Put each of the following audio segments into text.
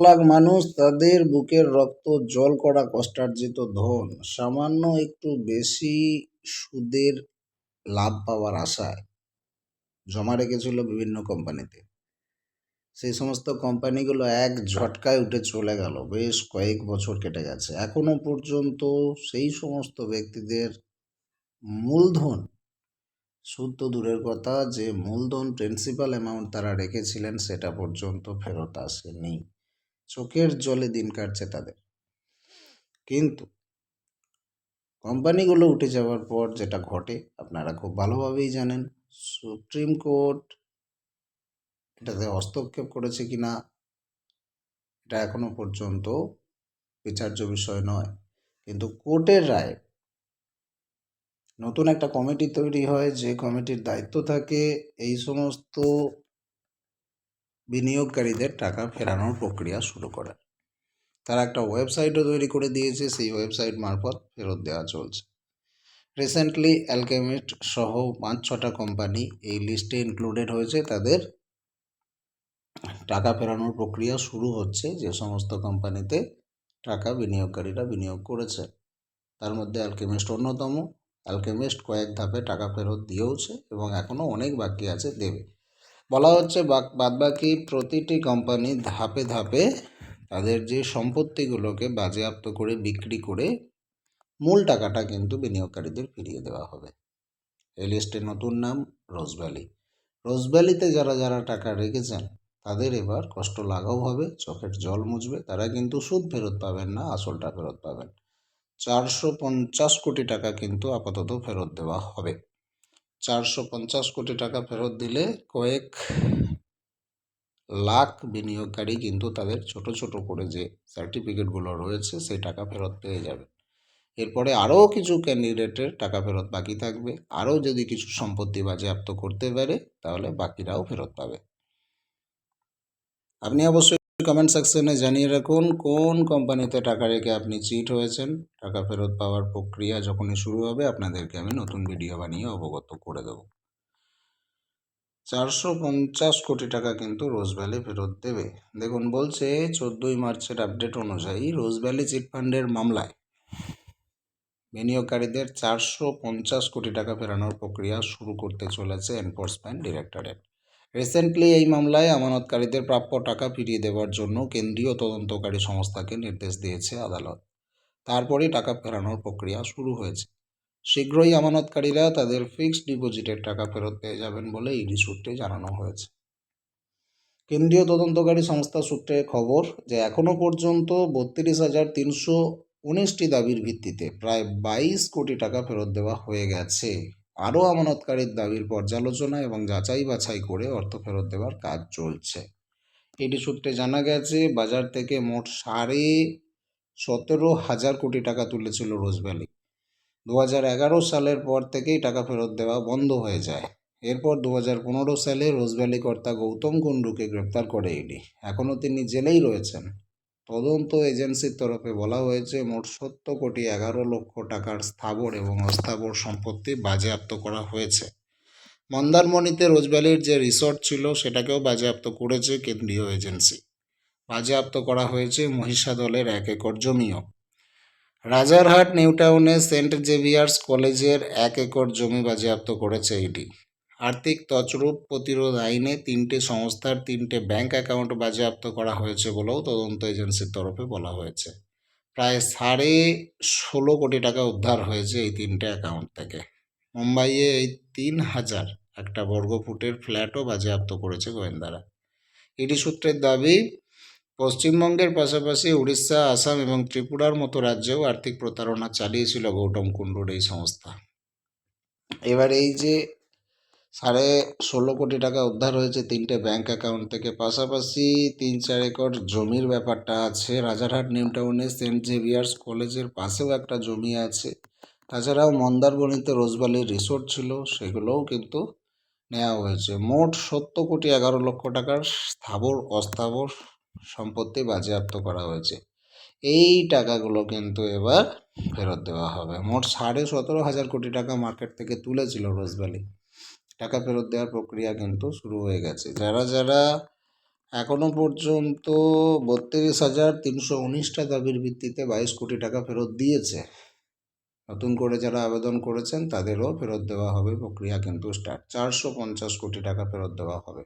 লাখ মানুষ তাদের বুকের রক্ত, জল করা কষ্টার্জিত ধন, সামান্য একটু বেশি সুদের লাভ পাওয়ার আশায় জমা রেখেছিল বিভিন্ন কোম্পানিতে। সেই সমস্ত কোম্পানিগুলো এক ঝটকায় উঠে চলে গেল। বেশ কয়েক বছর কেটে গেছে। এখনও পর্যন্ত সেই সমস্ত ব্যক্তিদের মূলধন, সুদ তো দূরের কথা, যে মূলধন প্রিন্সিপাল অ্যামাউন্ট তারা রেখেছিলেন সেটা পর্যন্ত ফেরত আসেনি। চোখের জলে দিন কাটছে তাদের। কিন্তু কোম্পানিগুলো উঠে যাওয়ার পর যেটা ঘটে, আপনারা খুব ভালোভাবেই জানেন, সুপ্রিম কোর্ট এটাতে হস্তক্ষেপ করেছে কি না, এটা এখনও পর্যন্ত বিচার্য বিষয় নয়। কিন্তু কোর্টের রায়, নতুন একটা কমিটি তৈরি হয়, যে কমিটির দায়িত্ব থাকে, এই সমস্ত বিনিয়োগকারীদের টাকা ফেরানোর প্রক্রিয়া শুরু করার তারা একটা ওয়েবসাইটও তৈরি করে দিয়েছে, সেই ওয়েবসাইট মারফত ফেরত দেওয়া চলছে। রিসেন্টলি অ্যালকেমিস্ট সহ পাঁচ ছটা কোম্পানি এই লিস্টে ইনক্লুডেড হয়েছে। তাদের টাকা ফেরানোর প্রক্রিয়া শুরু হচ্ছে। যে সমস্ত কোম্পানিতে টাকা বিনিয়োগকারীরা বিনিয়োগ করেছে। তার মধ্যে অ্যালকেমিস্ট অন্যতম। অ্যালকেমিস্ট কয়েক ধাপে টাকা ফেরত দিয়েওছে এবং এখনও অনেক বাকি আছে দেবে। বলা হচ্ছে বাদবাকি প্রতিটি কোম্পানি ধাপে ধাপে তাদের যে সম্পত্তিগুলোকে বাজেয়াপ্ত করে বিক্রি করে মূল টাকাটা কিন্তু বিনিয়োগকারীদের ফিরিয়ে দেওয়া হবে। এই লিস্টের নতুন নাম রোজভ্যালি রোজভ্যালিতে যারা যারা টাকা রেখেছেন, তাদের এবার কষ্ট লাঘব হবে, চোখের জল মুছবে, তারা কিন্তু সুদ ফেরত পাবেন না, আসলটা ফেরত পাবেন। চারশো পঞ্চাশ কোটি টাকা কিন্তু আপাতত ফেরত দেওয়া হবে। চারশো পঞ্চাশ কোটি টাকা ফেরত দিলে কয়েক লাখ বিনিয়োগকারী কিন্তু তাদের ছোট ছোট করে যে সার্টিফিকেটগুলো রয়েছে, সেই টাকা ফেরত পেয়ে যাবে। এরপরে আরও কিছু ক্যান্ডিডেটের টাকা ফেরত বাকি থাকবে। আরও যদি কিছু সম্পত্তি বাজেয়াপ্ত করতে পারে, তাহলে বাকিরাও ফেরত পাবে। আপনি অবশ্যই কমেন্ট সেকশনে জানিয়ে রাখুন, কোন কোম্পানিতে টাকা রেখে আপনি চিট হয়েছেন, টাকা ফেরত পাওয়ার প্রক্রিয়া যখনই শুরু হবে, আপনাদেরকে আমি নতুন ভিডিও বানিয়ে অবগত করে দেবো। চারশো পঞ্চাশ কোটি টাকা কিন্তু রোজভ্যালি ফেরত দেবে। দেখুন, বলছে চোদ্দোই মার্চের আপডেট অনুযায়ী রোজভ্যালি চিটফান্ডের মামলায় বিনিয়োগকারীদের চারশো পঞ্চাশ কোটি টাকা ফেরানোর প্রক্রিয়া শুরু করতে চলেছে এনফোর্সমেন্ট ডিরেক্টরেট রিসেন্টলি এই মামলায় আমানতকারীদের প্রাপ্য টাকা ফিরিয়ে দেওয়ার জন্য কেন্দ্রীয় তদন্তকারী সংস্থাকে নির্দেশ দিয়েছে আদালত। তারপরেই টাকা ফেরানোর প্রক্রিয়া শুরু হয়েছে। শীঘ্রই আমানতকারীরা তাদের ফিক্সড ডিপোজিটের টাকা ফেরত পেয়ে যাবেন বলে ইডি সূত্রে জানানো হয়েছে। কেন্দ্রীয় তদন্তকারী সংস্থা সূত্রে খবর যে এখনও পর্যন্ত বত্রিশ হাজার তিনশো উনিশটি দাবির ভিত্তিতে প্রায় বাইশ কোটি টাকা ফেরত দেওয়া হয়ে গেছে। আরও আমানতকারীর দাবির পর্যালোচনা এবং যাচাই বাছাই করে অর্থ ফেরত দেওয়ার কাজ চলছে। এটি সূত্রে জানা গেছে, বাজার থেকে মোট সাড়ে সতেরো হাজার কোটি টাকা তুলেছিল রোজভ্যালি। দু এগারো সালের পর থেকেই টাকা ফেরত দেওয়া বন্ধ হয়ে যায়। এরপর দু পনেরো সালে রোজভ্যালি কর্তা গৌতম কুণ্ডুকে গ্রেপ্তার করে ইডি এখনও তিনি জেলেই রয়েছেন। তদন্ত এজেন্সির তরফে বলা হয়েছে, মোট সত্তর কোটি এগারো লক্ষ টাকার স্থাবর এবং অস্থাবর সম্পত্তি বাজেয়াপ্ত করা হয়েছে। মন্দারমণিতে রোজভ্যালির যে রিসর্ট ছিল, সেটাকেও বাজেয়াপ্ত করেছে কেন্দ্রীয় এজেন্সি। বাজেয়াপ্ত করা হয়েছে মহিষাদলের এক একর জমিও। রাজারহাট নিউটাউনে সেন্ট জেভিয়ার্স কলেজের এক একর জমি বাজেয়াপ্ত করেছে ইডি। আর্থিক তছরূপ প্রতিরোধ আইনে তিনটে সংস্থার তিনটে ব্যাংক অ্যাকাউন্ট বাজেয়াপ্ত করা হয়েছে বলেও তদন্ত এজেন্সির তরফে বলা হয়েছে। প্রায় সাড়ে ষোলো কোটি টাকা উদ্ধার হয়েছে এই তিনটে অ্যাকাউন্ট থেকে। মুম্বাইয়ে এই তিন হাজার একটা বর্গফুটের ফ্ল্যাটও বাজেয়াপ্ত করেছে গোয়েন্দারা। ইডি সূত্রের দাবি, পশ্চিমবঙ্গের পাশাপাশি উড়িষ্যা, আসাম এবং ত্রিপুরার মতো রাজ্যেও আর্থিক প্রতারণা চালিয়েছিল গৌতম কুণ্ডুর এই সংস্থা। এবার এই যে সাড়ে ষোলো কোটি টাকা উদ্ধার হয়েছে তিনটে ব্যাংক অ্যাকাউন্ট থেকে। পাশাপাশি তিন চার একর জমির ব্যাপারটা আছে। রাজারহাট নিউ টাউনে সেন্ট জেভিয়ার্স কলেজের পাশেও একটা জমি আছে। তাছাড়াও মন্দারবনিতে রোজবালির রিসোর্ট ছিল, সেগুলোও কিন্তু নেওয়া হয়েছে। মোট সত্তর কোটি এগারো লক্ষ টাকার স্থাবর, অস্থাবর সম্পত্তি বাজেয়াপ্ত করা হয়েছে। এই টাকাগুলো কিন্তু এবার ফেরত দেওয়া হবে। মোট সাড়ে সতেরো হাজার কোটি টাকা মার্কেট থেকে তুলেছিল রোজভ্যালি টাকা ফেরত দেওয়ার প্রক্রিয়া কিন্তু শুরু হয়ে গেছে। যারা যারা এখনও পর্যন্ত বত্রিশ হাজার তিনশো উনিশটা দাবির ভিত্তিতে বাইশ কোটি টাকা ফেরত দিয়েছে, নতুন করে যারা আবেদন করেছেন তাদেরও ফেরত দেওয়া হবে, প্রক্রিয়া কিন্তু স্টার্ট চারশো পঞ্চাশ কোটি টাকা ফেরত দেওয়া হবে।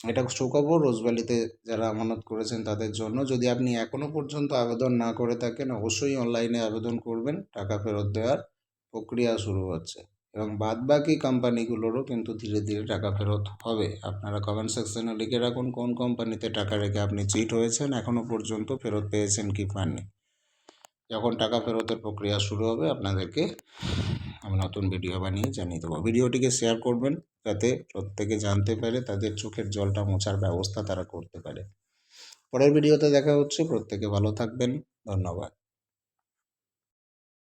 এটা সুখবর, রোজভ্যালিতে যারা আমানত করেছেন তাদের জন্য। যদি আপনি এখনও পর্যন্ত আবেদন না করে থাকেন, অবশ্যই অনলাইনে আবেদন করবেন। টাকা ফেরত দেওয়ার প্রক্রিয়া শুরু হচ্ছে। এবং বাদবাকি কোম্পানিগুলোরও কিন্তু ধীরে ধীরে টাকা ফেরত হবে। আপনারা কমেন্ট সেকশনে লিখে রাখুন কোন কোম্পানিতে টাকা রেখে আপনি চিট হয়েছেন এখনও পর্যন্ত ফেরত পেয়েছেন কি পাননি। যখন টাকা ফেরতের প্রক্রিয়া শুরু হবে, আপনাদেরকে আমি নতুন ভিডিও বানিয়ে জানিয়ে দেবো। ভিডিওটিকে শেয়ার করবেন যাতে প্রত্যেকে জানতে পারে, তাদের চোখের জলটা মোছার ব্যবস্থা তারা করতে পারে। পরের ভিডিওতে দেখা হচ্ছে। প্রত্যেকে ভালো থাকবেন। ধন্যবাদ।